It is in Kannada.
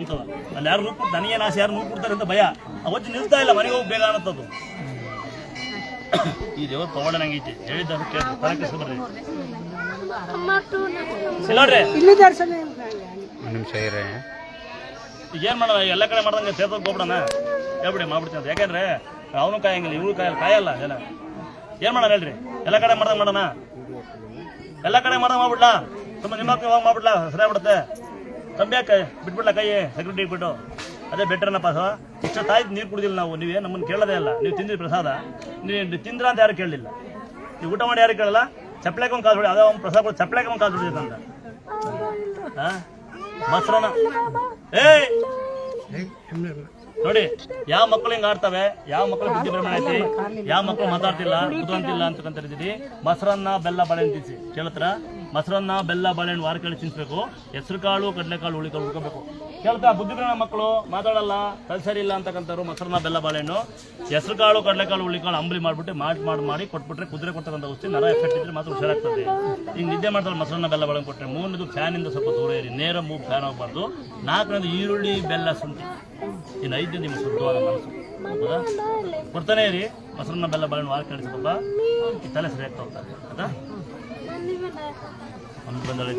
ಅಂತದ. ಅಲ್ಲಿ ಯಾರು ಕೊಡ್ತಾರೆ? ನನಗೇನು ಆಸೆ ಯಾರು ನೂರು ಕೊಡ್ತಾರೆ ಅಂತ ಭಯ. ಅವತ್ತು ನಿಲ್ತಾ ಇಲ್ಲ ಮನೆಗೆ ಹೋಗಿ ಬೇಗ ಅನ್ನತ್ತದು ಈ ದೇವ್ರ ಪವಾಡ ನಂಗೈತಿ ಹೇಳಿದ್ದ ಕೇಳಿ ಒಂದು ನಿಮಿಷ ಇರೇ. ಈಗ ಏನು ಮಾಡೋಣ ಎಲ್ಲ ಕಡೆ ಮಾಡ್ದಂಗೆ ಸೇರ್ತಕ್ಕೆ ಹೋಗ್ಬಿಡಣ ಹೇಳ್ಬಿಡಿ ಮಾಡ್ಬಿಡ್ತೀನಿ ಅಂತ. ಯಾಕಂದ್ರೆ ಅವನು ಕಾಯಂಗಿಲ್ಲ ಇವ್ರು ಕಾಯಲ್ಲ ಕಾಯಲ್ಲ ಜನ. ಏನು ಮಾಡೋಣ ಹೇಳ್ರಿ? ಎಲ್ಲ ಕಡೆ ಮಾಡ್ದಂಗೆ ಮಾಡೋಣ? ಎಲ್ಲ ಕಡೆ ಮಾಡ್ದಂಗೆ ಮಾಡ್ಬಿಡ್ಲಾ? ತುಂಬ ನಿಮ್ಮ ಹೋಗಿ ಮಾಡ್ಬಿಡ್ಲಾ? ಸರಿ ಬಿಡುತ್ತೆ ತಂಬಿ ಯಾಕೆ ಬಿಟ್ಬಿಡ್ಲ ಕೈ ಸೆಕ್ಯೂರಿಟಿ ಇಟ್ಬಿಟ್ಟು ಅದೇ ಬೆಟ್ರನಪ್ಪ ಸಹ ಇಷ್ಟ ತಾಯ್ದು ನೀರು ಕುಡಿದಿಲ್ಲ ನಾವು, ನೀವೇ ನಮ್ಮನ್ನು ಕೇಳೋದೇ ಇಲ್ಲ. ನೀವು ತಿಂದಿರಿ ಪ್ರಸಾದ. ನೀವು ತಿಂದ್ರ ಅಂತ ಯಾರು ಕೇಳಲಿಲ್ಲ. ನೀವು ಊಟ ಮಾಡಿ ಯಾರು ಕೇಳಲ್ಲ? ಚಪ್ಪಲೆಗೆ ಒಂದು ಬಿಡಿ ಅದೇ ಒಂದು ಪ್ರಸಾದ ಕೊಡಿ ಚಪ್ಪಲೆಗೆ ಒಂದು ಕಾಸು ಬಿಡಿದೆ ಅಂತ. ಹಾಂ ಮೊಸರನ್ನ. ಏಯ್! ನೋಡಿ, ಯಾವ ಮಕ್ಕಳು ಹಿಂಗ ಆಡ್ತವೆ? ಯಾವ ಮಕ್ಕಳು ಬುದ್ಧಿ ಪ್ರಮಾಣ ಐತಿ? ಯಾವ ಮಕ್ಕಳು ಮಾತಾಡ್ತಿಲ್ಲ ಕುತ್ಕೊಂತಿಲ್ಲ ಅಂತಕ್ಕಂತ ರೀತಿ ಮೊಸರನ್ನ ಬೆಲ್ಲ ಬಳೆ ಅಂತೀಸಿ ಕೇಳ್ತಾರ ಮೊಸರನ್ನ, ಬೆಲ್ಲ, ಬಾಳೆಹಣ್ಣು ವಾರ ಕೇಳಿ ತಿನ್ಸ್ಬೇಕು. ಹೆಸರು ಕಾಳು, ಕಡಲೆಕಾಳು, ಹುಳಿಕಾಳು ಉಳ್ಕೋಬೇಕು ಕೇಳ್ತಾ ಬುದ್ಧಿಗ್ರಹ ಮಕ್ಕಳು, ಮಾತಾಡಲ್ಲ ಕಲ್ಸರಿ ಇಲ್ಲ ಅಂತಕ್ಕಂಥವ್ರು ಮೊಸರನ್ನ, ಬೆಲ್ಲ, ಬಾಳೆಹಣ್ಣು. ಹೆಸರು ಕಾಳು, ಕಡಲೆಕಾಳು, ಹುಳಿಕಾಳು ಅಂಬಲಿ ಮಾಡಿಬಿಟ್ಟು ಮಾಡಿ ಮಾಡಿ ಮಾಡಿ ಕೊಟ್ಬಿಟ್ರೆ ಕುದುರೆ ಕೊಡ್ತಕ್ಕಂಥ ಔಷಧಿ, ನರ ಎಫೆಕ್ಟ್ ಇದ್ರೆ ಮಾತ್ರ ಹುಷಾರಾಗ್ತದೆ. ಈಗ ನಿದ್ದೆ ಮಾಡ್ತಾರೆ ಮೊಸರನ್ನ, ಬೆಲ್ಲ, ಬಾಳೆಹಣ್ಣು ಕೊಟ್ಟರೆ ಮೂರನೇದು ಫ್ಯಾನಿಂದ ಸ್ವಲ್ಪ ದೂರ ಇರಿ. ನೇರ ಮೂಗು ಫ್ಯಾನ್ ಹೋಗ್ಬಾರ್ದು ನಾಲ್ಕನೇದು ಈರುಳ್ಳಿ, ಬೆಲ್ಲ, ಶುಂಠಿ. ಇನ್ನು ಐದು ನಿಮ್ಮ ಶುದ್ಧವಾದ ಮನಸ್ಸು. ಹೌದಾ? ಕೊಡ್ತಾನೆ ಇರಿ. ಮೊಸರನ್ನ, ಬೆಲ್ಲ, ಬಾಳೆಹಣ್ಣು ವಾರ ಕಳಿಸಿ ಸ್ವಲ್ಪ ಈ ತಲೆ ಸರಿಯಾಗ್ತಾ ಹೋಗ್ತಾರೆ ಆಯ್ತಾ ಒಂದು ಬಂದಳೆ